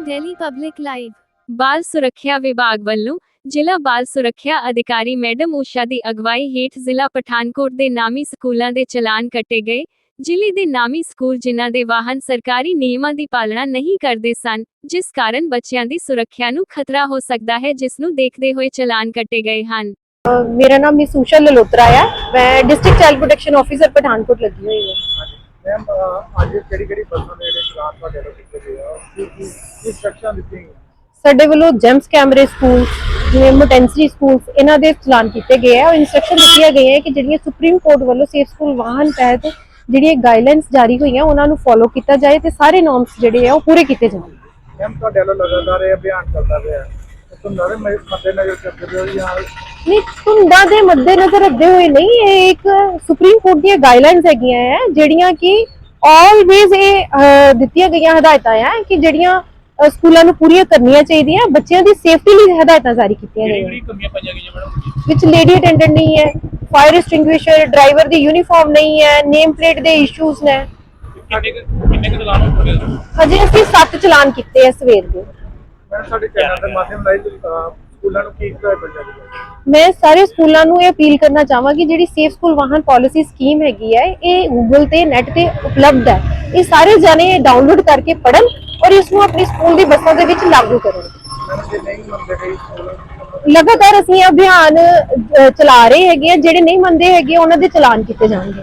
Delhi public live ਬਾਲ ਸੁਰੱਖਿਆ ਵਿਭਾਗ ਵੱਲੋਂ ਜ਼ਿਲ੍ਹਾ ਬਾਲ ਸੁਰੱਖਿਆ ਅਧਿਕਾਰੀ ਮੈਡਮ ਊਸ਼ਾ ਦੀ ਅਗਵਾਈ ਹੇਠ ਜ਼ਿਲ੍ਹਾ ਪਠਾਨਕੋਟ ਦੇ ਨਾਮੀ ਸਕੂਲਾਂ ਦੇ ਚਲਾਨ ਕੱਟੇ ਗਏ। ਜ਼ਿਲ੍ਹੇ ਦੇ ਨਾਮੀ ਸਕੂਲ ਜਿਨ੍ਹਾਂ ਦੇ ਵਾਹਨ ਸਰਕਾਰੀ ਨਿਯਮਾਂ ਦੀ ਪਾਲਣਾ ਨਹੀਂ ਕਰਦੇ ਸਨ, ਜਿਸ ਕਾਰਨ ਬੱਚਿਆਂ ਦੀ ਸੁਰੱਖਿਆ ਨੂੰ ਖਤਰਾ ਹੋ ਸਕਦਾ ਹੈ, ਜਿਸ ਨੂੰ ਦੇਖਦੇ ਹੋਏ ਚਲਾਨ ਕੱਟੇ ਗਏ ਹਨ। ਮੇਰਾ ਨਾਮ ਮਿਸ ਊਸ਼ਾ ਲਲੋਤਰਾ ਹੈ ਮੈਂ district child protection officer Pathankot ਲੱਗੀ ਹੋਈ ਹਾਂ। ਮੈਮ ਅੱਜ ਕਿਹੜੀ ਕਿਹੜੀ ਬੱਸਾਂ ਦੇ ਜਿਹੜੇ ਚਲਾਨ ਤੁਹਾਡੇ ਵੱਲੋਂ ਕੀਤੇ ਗਏ ਆ? ਕੀ ਕੀ ਇੰਸਟਰਕਸ਼ਨ ਦਿੱਤੀਆਂ ਸਾਡੇ ਵੱਲੋਂ ਜੈਮਸ ਕੈਮਰੇ ਸਕੂਲ ਜਿਵੇਂ ਮੋਟੈਂਸਰੀ ਸਕੂਲਸ ਇਹਨਾਂ ਦੇ ਚਲਾਨ ਕੀਤੇ ਗਏ ਆ ਔਰ ਇਨਸਟਰਕਸ਼ਨ ਦਿੱਤੀਆਂ ਗਈਆਂ ਕਿ ਜਿਹੜੀਆਂ ਸੁਪਰੀਮ ਕੋਰਟ ਵੱਲੋਂ ਸੇਫ ਸਕੂਲ ਵਾਹਨ ਤਹਿਤ ਜਿਹੜੀਆਂ ਗਾਈਡਲਾਈਨਸ ਜਾਰੀ ਹੋਈਆਂ ਉਹਨਾਂ ਨੂੰ ਫੋਲੋ ਕੀਤਾ ਜਾਏ ਤੇ ਸਾਰੇ ਨੋਰਮਸ ਜਿਹੜੇ ਆ ਉਹ ਪੂਰੇ ਕੀਤੇ ਜਾਣ। ਮੈਮ ਤੁਹਾਡੇ ਵੱਲੋਂ ਲਗਾਤਾਰ ਇਹ ਅਭਿਆਨ ਚੱਲਦਾ ਪਿਆ। ਤੁਹਾਨੂੰ ਨਾਲੇ ਮੱਦੇ ਨਜ਼ਰ ਕਰਦੇ ਹੋ ਜਾਂ ਨਹੀਂ ਧੁੰਦਾਂ ਦੇ ਮੱਦੇਨਜ਼ਰ ਰੱਖਦੇ ਹੋਏ ਨਹੀਂ ਇਹ ਇੱਕ ਸੁਪਰੀਮ ਕੋਰਟ ਦੀਆਂ ਗਾਈਡਲਾਈਨਸ ਹੈਗੀਆਂ ਹੈ ਜਿਹੜੀਆਂ ਕਿ ਆਲਵੇਜ਼ ਇਹ ਦਿੱਤੀਆਂ ਗਈਆਂ ਹਦਾਇਤਾਂ ਹੈ ਕਿ ਜਿਹੜੀਆਂ ਸਕੂਲਾਂ ਨੂੰ ਪੂਰੀਆਂ ਕਰਨੀਆਂ ਚਾਹੀਦੀਆਂ ਬੱਚਿਆਂ ਦੀ ਸੇਫਟੀ ਲਈ ਹਦਾਇਤਾਂ ਜਾਰੀ ਕੀਤੀਆਂ ਗਈਆਂ। ਕਮੀਆਂ ਪਾਈਆਂ ਗਈਆਂ ਮੈਡਮ? ਵਿੱਚ ਲੇਡੀ ਅਟੈਂਡੈਂਟ ਨਹੀਂ ਹੈ ਫਾਇਰ ਐਕਸਟਿੰਗੁਇਸ਼ਰ ਡਰਾਈਵਰ ਦੀ ਯੂਨੀਫਾਰਮ ਨਹੀਂ ਹੈ ਨੇਮ ਪਲੇਟ ਦੇ ਇਸ਼ੂਜ਼ ਨੇ। ਕਿੰਨੇ ਕਿੰਨੇ ਕੁ ਚਲਾਨ ਹੋ ਚੁੱਕੇ ਹਜੇ ਅਸੀਂ 7 ਚਲਾਨ ਕੀਤੇ ਆ ਸਵੇਰ ਦੇ। ਸਾਡੇ ਚੈਨਲ ਦੇ ਮਾਧਿਅਮ ਰਾਹੀਂ ਸਕੂਲਾਂ ਨੂੰ ਕੀ ਜਾਂਦੀ ਹੈ? ਮੈਂ ਸਾਰੇ ਸਕੂਲਾਂ ਨੂੰ ਇਹ ਅਪੀਲ ਕਰਨਾ ਚਾਹਾਂਗੀ ਜਿਹੜੀ ਸੇਫ ਸਕੂਲ ਵਾਹਨ ਪਾਲਿਸੀ ਸਕੀਮ ਹੈਗੀ ਹੈ ਇਹ ਗੂਗਲ ਤੇ ਨੈਟ ਤੇ ਉਪਲਬਧ ਹੈ। ਇਹ ਸਾਰੇ ਜਾਣੇ ਡਾਊਨਲੋਡ ਕਰਕੇ ਪੜ੍ਹਨ ਔਰ ਇਸ ਨੂੰ ਆਪਣੀ ਸਕੂਲ ਦੀ ਬੱਸਾਂ ਦੇ ਵਿੱਚ ਲਾਗੂ ਕਰਨ। ਮੈਡਮ ਜੇ ਨਹੀਂ ਮੰਨਦੇ ਕਈ ਸਕੂਲ ਲਗਾਤਾਰ ਅਸੀਂ ਅਭਿਆਨ ਅ, ਚਲਾ ਰਹੇ ਹੈਗੇ ਆ ਜਿਹੜੇ ਨਹੀਂ ਮੰਨਦੇ ਹੈਗੇ ਉਹਨਾਂ ਦੇ ਚਲਾਨ ਕੀਤੇ ਜਾਣਗੇ।